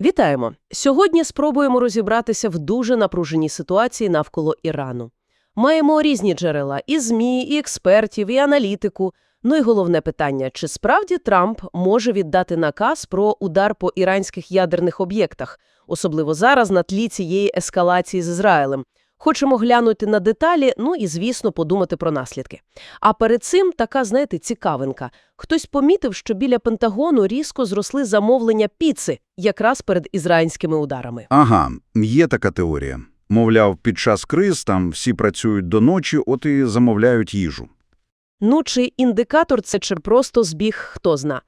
Вітаємо! Сьогодні спробуємо розібратися в дуже напруженій ситуації навколо Ірану. Маємо різні джерела – і ЗМІ, і експертів, і аналітику. Ну і головне питання – чи справді Трамп може віддати наказ про удар по іранських ядерних об'єктах, особливо зараз на тлі цієї ескалації з Ізраїлем? Хочемо глянути на деталі, ну і, звісно, подумати про наслідки. А перед цим така, знаєте, цікавинка. Хтось помітив, що біля Пентагону різко зросли замовлення піци якраз перед ізраїльськими ударами. Ага, є така теорія. Мовляв, під час криз там всі працюють до ночі, от і замовляють їжу. Ну, чи індикатор це, чи просто збіг, хто зна.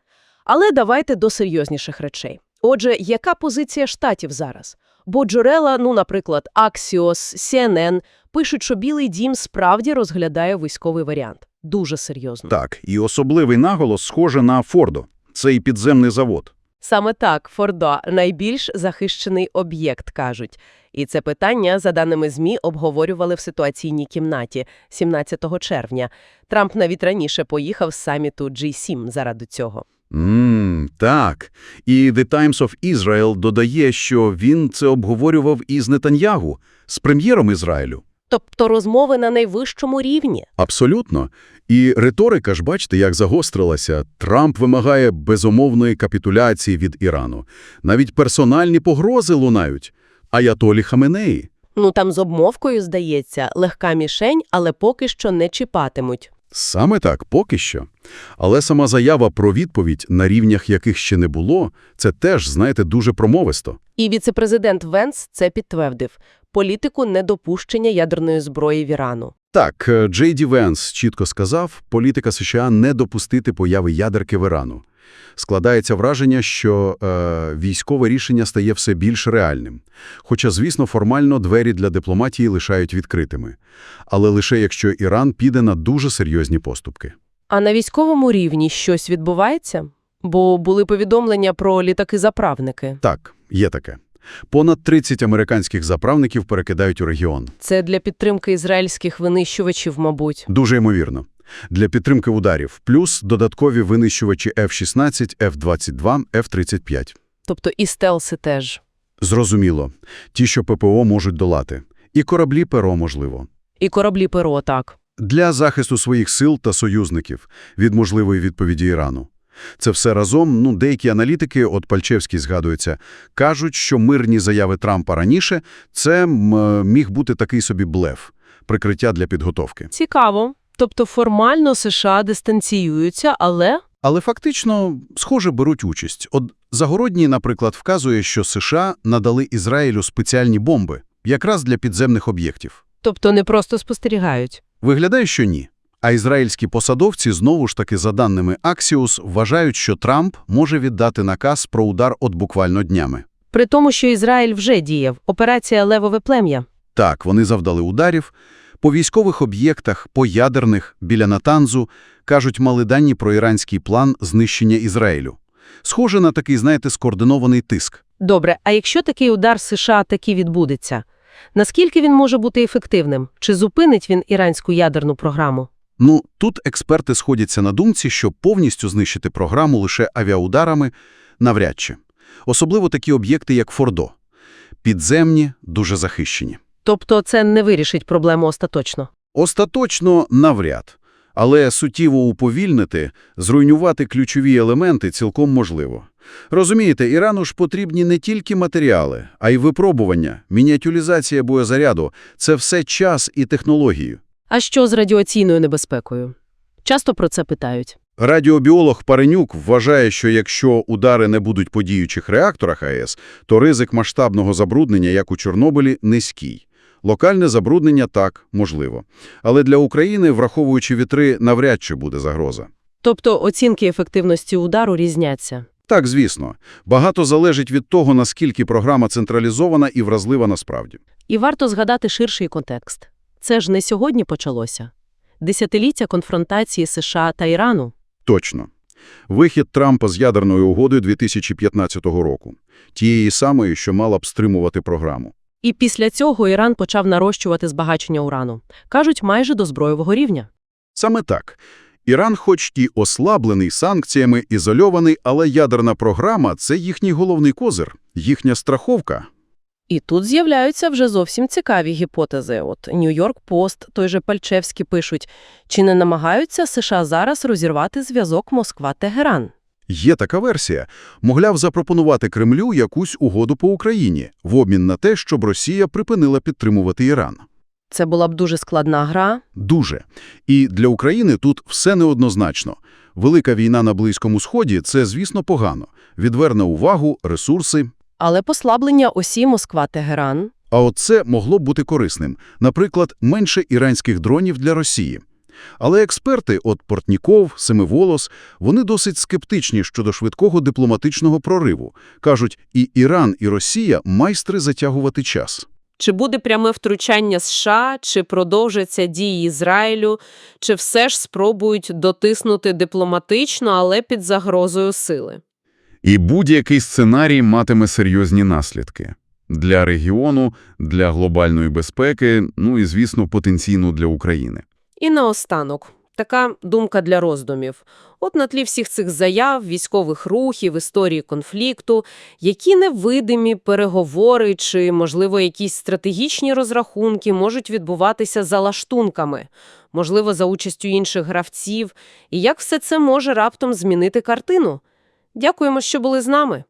Але давайте до серйозніших речей. Отже, яка позиція штатів зараз? Бо джерела, ну, наприклад, Axios, CNN, пишуть, що Білий дім справді розглядає військовий варіант. Дуже серйозно. Так, і особливий наголос схоже на Фордо. Це і підземний завод. Саме так, Фордо – найбільш захищений об'єкт, кажуть. І це питання, за даними ЗМІ, обговорювали в ситуаційній кімнаті 17 червня. Трамп навіть раніше поїхав з саміту G7 заради цього. Ммм, так. І The Times of Israel додає, що він це обговорював із Нетаньягу, з прем'єром Ізраїлю. Тобто розмови на найвищому рівні. Абсолютно. І риторика ж, бачите, як загострилася. Трамп вимагає безумовної капітуляції від Ірану. Навіть персональні погрози лунають. Аятолі Хаменеї. Ну там з обмовкою, здається, легка мішень, але поки що не чіпатимуть. Саме так, поки що. Але сама заява про відповідь, на рівнях яких ще не було, це теж, знаєте, дуже промовисто. І віцепрезидент Венс це підтвердив – політику недопущення ядерної зброї в Ірану. Так, Джейді Джей Ді Венс чітко сказав, політика США не допустити появи ядерки в Ірану. Складається враження, що е, військове рішення стає все більш реальним. Хоча, звісно, формально двері для дипломатії лишають відкритими. Але лише якщо Іран піде на дуже серйозні поступки. А на військовому рівні щось відбувається? Бо були повідомлення про літаки-заправники. Так, є таке. Понад 30 американських заправників перекидають у регіон. Це для підтримки ізраїльських винищувачів, мабуть. Дуже ймовірно. Для підтримки ударів. Плюс додаткові винищувачі F-16, F-22, F-35. Тобто і стелси теж. Зрозуміло. Ті, що ППО можуть долати. І кораблі ПЕРО, можливо. І кораблі ПРО так. Для захисту своїх сил та союзників від можливої відповіді Ірану. Це все разом, ну, деякі аналітики, от Пальчевський згадується, кажуть, що мирні заяви Трампа раніше – це міг бути такий собі блеф, прикриття для підготовки. Цікаво. Тобто формально США дистанціюються, але... Але фактично, схоже, беруть участь. От Загородній, наприклад, вказує, що США надали Ізраїлю спеціальні бомби, якраз для підземних об'єктів. Тобто не просто спостерігають. Виглядає, що ні. А ізраїльські посадовці, знову ж таки, за даними Axios, вважають, що Трамп може віддати наказ про удар от буквально днями. При тому, що Ізраїль вже діяв. Операція «Левове плем'я». Так, вони завдали ударів. По військових об'єктах, по ядерних, біля Натанзу, кажуть, мали дані про іранський план знищення Ізраїлю. Схоже на такий, знаєте, скоординований тиск. Добре, а якщо такий удар США таки відбудеться, наскільки він може бути ефективним? Чи зупинить він іранську ядерну програму? Ну, тут експерти сходяться на думці, що повністю знищити програму лише авіаударами навряд чи. Особливо такі об'єкти, як Фордо. Підземні, дуже захищені. Тобто це не вирішить проблему остаточно? Остаточно навряд. Але суттєво уповільнити, зруйнувати ключові елементи цілком можливо. Розумієте, Ірану ж потрібні не тільки матеріали, а й випробування, мініатюризація боєзаряду – це все час і технології. А що з радіаційною небезпекою? Часто про це питають. Радіобіолог Паренюк вважає, що якщо удари не будуть по діючих реакторах АЕС, то ризик масштабного забруднення, як у Чорнобилі, низький. Локальне забруднення – так, можливо. Але для України, враховуючи вітри, навряд чи буде загроза. Тобто оцінки ефективності удару різняться. Так, звісно. Багато залежить від того, наскільки програма централізована і вразлива насправді. І варто згадати ширший контекст. Це ж не сьогодні почалося. Десятиліття конфронтації США та Ірану. Точно. Вихід Трампа з ядерною угодою 2015 року. Тієї самої, що мала б стримувати програму. І після цього Іран почав нарощувати збагачення урану. Кажуть, майже до збройового рівня. Саме так. Іран хоч і ослаблений санкціями, ізольований, але ядерна програма – це їхній головний козир, їхня страховка. І тут з'являються вже зовсім цікаві гіпотези. От Нью-Йорк Пост, той же Пальчевський пишуть, чи не намагаються США зараз розірвати зв'язок Москва-Тегеран? Є така версія. Могляв запропонувати Кремлю якусь угоду по Україні в обмін на те, щоб Росія припинила підтримувати Іран. Це була б дуже складна гра. Дуже. І для України тут все неоднозначно. Велика війна на Близькому Сході – це, звісно, погано. Відверне увагу, ресурси. Але послаблення осі Москва-Тегеран А от це могло б бути корисним. Наприклад, менше іранських дронів для Росії. Але експерти, от Портніков, Семиволос, вони досить скептичні щодо швидкого дипломатичного прориву. Кажуть, і Іран, і Росія – майстри затягувати час. Чи буде пряме втручання США, чи продовжаться дії Ізраїлю, чи все ж спробують дотиснути дипломатично, але під загрозою сили? І будь-який сценарій матиме серйозні наслідки. Для регіону, для глобальної безпеки, ну і, звісно, потенційно для України. І наостанок, така думка для роздумів. От на тлі всіх цих заяв, військових рухів, історії конфлікту, які невидимі переговори чи, можливо, якісь стратегічні розрахунки можуть відбуватися за лаштунками, можливо, за участю інших гравців, і як все це може раптом змінити картину? Дякуємо, що були з нами.